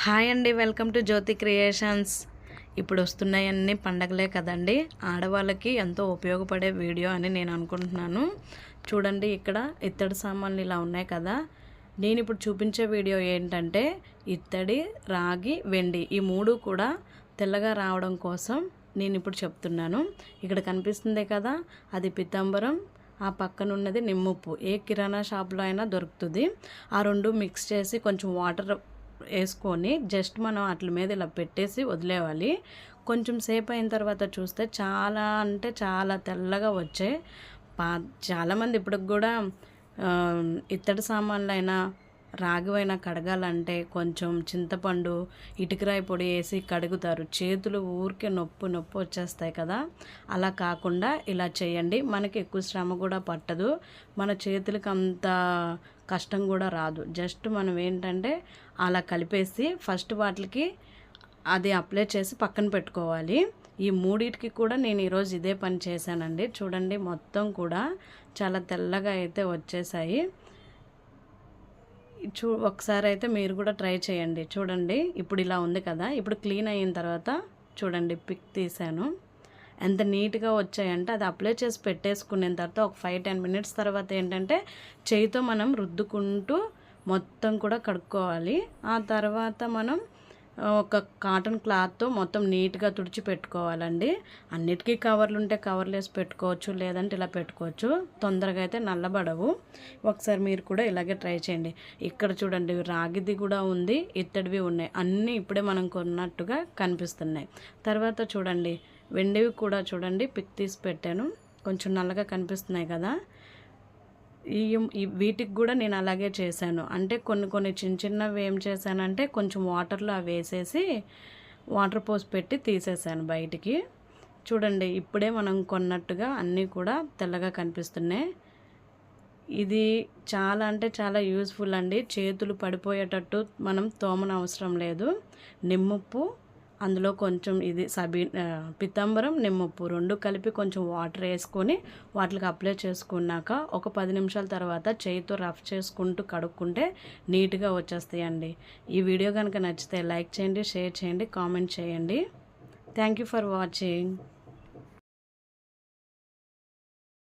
Hi అండి welcome to Jyothi creations. ఇప్పుడు వస్తున్నాయన్నీ పండగలే కదండి. ఆడవాళ్ళకి ఎంతో ఉపయోగపడే వీడియో అని నేను అనుకుంటున్నాను. చూడండి ఇక్కడ ఇత్తడి సామాన్లు ఇలా ఉన్నాయి కదా. నేను ఇప్పుడు చూపించే వీడియో ఏంటంటే ఇత్తడి రాగి వెండి ఈ మూడు కూడా తెల్లగా రావడం కోసం నేను ఇప్పుడు చెప్తున్నాను. ఇక్కడ కనిపిస్తుంది కదా అది పితాంబరం ఆ పక్కన ఉన్నది నిమ్ముప్పు. ఏ కిరాణా షాప్లో అయినా దొరుకుతుంది. ఆ రెండు మిక్స్ చేసి కొంచెం వాటర్ వేసుకొని జస్ట్ మనం వాటి మీద ఇలా పెట్టేసి వదిలేవాలి. కొంచెం సేపు అయిన తర్వాత చూస్తే చాలా అంటే చాలా తెల్లగా వచ్చాయి. పా చాలామంది ఇప్పటికి కూడా ఇత్తడి సామాన్లైనా రాగివైనా కడగాలంటే కొంచెం చింతపండు ఇటుకరాయి పొడి వేసి కడుగుతారు. చేతులు ఊరికే నొప్పి నొప్పి వచ్చేస్తాయి కదా. అలా కాకుండా ఇలా చేయండి. మనకి ఎక్కువ శ్రమ కూడా పట్టదు. మన చేతులకి అంత కష్టం కూడా రాదు. జస్ట్ మనం ఏంటంటే అలా కలిపేసి ఫస్ట్ వాటికి అది అప్లై చేసి పక్కన పెట్టుకోవాలి. ఈ మూడింటికి కూడా నేను ఈరోజు ఇదే పని చేశానండి. చూడండి మొత్తం కూడా చాలా తెల్లగా అయితే వచ్చేసాయి. చూ ఒకసారి అయితే మీరు కూడా ట్రై చేయండి. చూడండి ఇప్పుడు ఇలా ఉంది కదా. ఇప్పుడు క్లీన్ అయిన తర్వాత చూడండి పిక్ తీసాను ఎంత నీట్గా వచ్చాయంటే అది అప్లై చేసి పెట్టేసుకున్న తర్వాత ఒక ఫైవ్ టెన్ మినిట్స్ తర్వాత ఏంటంటే చేయితో మనం రుద్దుకుంటూ మొత్తం కూడా కడుక్కోవాలి. ఆ తర్వాత మనం ఒక కాటన్ క్లాత్తో మొత్తం నీట్గా తుడిచి పెట్టుకోవాలండి. అన్నిటికీ కవర్లు ఉంటే కవర్లు వేసి పెట్టుకోవచ్చు లేదంటే ఇలా పెట్టుకోవచ్చు. తొందరగా అయితే నల్లబడవు. ఒకసారి మీరు కూడా ఇలాగే ట్రై చేయండి. ఇక్కడ చూడండి రాగిది కూడా ఉంది ఇత్తడివి ఉన్నాయి. అన్నీ ఇప్పుడే మనం కొన్నట్టుగా కనిపిస్తున్నాయి. తర్వాత చూడండి వెండివి కూడా చూడండి పిక్ తీసి పెట్టాను. కొంచెం నల్లగా కనిపిస్తున్నాయి కదా. ఈ వీటికి కూడా నేను అలాగే చేశాను. అంటే కొన్ని కొన్ని చిన్న చిన్నవి ఏం చేశానంటే కొంచెం వాటర్లో అవి వేసేసి వాటర్ పోసి పెట్టి తీసేసాను బయటికి. చూడండి ఇప్పుడే మనం కొన్నట్టుగా అన్నీ కూడా తెల్లగా కనిపిస్తున్నాయి. ఇది చాలా అంటే చాలా యూస్ఫుల్ అండి. చేతులు పడిపోయేటట్టు మనం తోమన అవసరం లేదు. నిమ్మప్పు అందులో కొంచెం ఇది సబీ ఆ, పితాంబరం నిమ్మప్పు రెండు కలిపి కొంచెం వాటర్ వేసుకొని వాటికి అప్లై చేసుకున్నాక ఒక పది నిమిషాల తర్వాత చేయితో రఫ్ చేసుకుంటూ కడుక్కుంటే నీట్గా వచ్చేస్తాయండి. ఈ వీడియో కనుక నచ్చితే లైక్ చేయండి షేర్ చేయండి కామెంట్ చేయండి. Thank you for watching.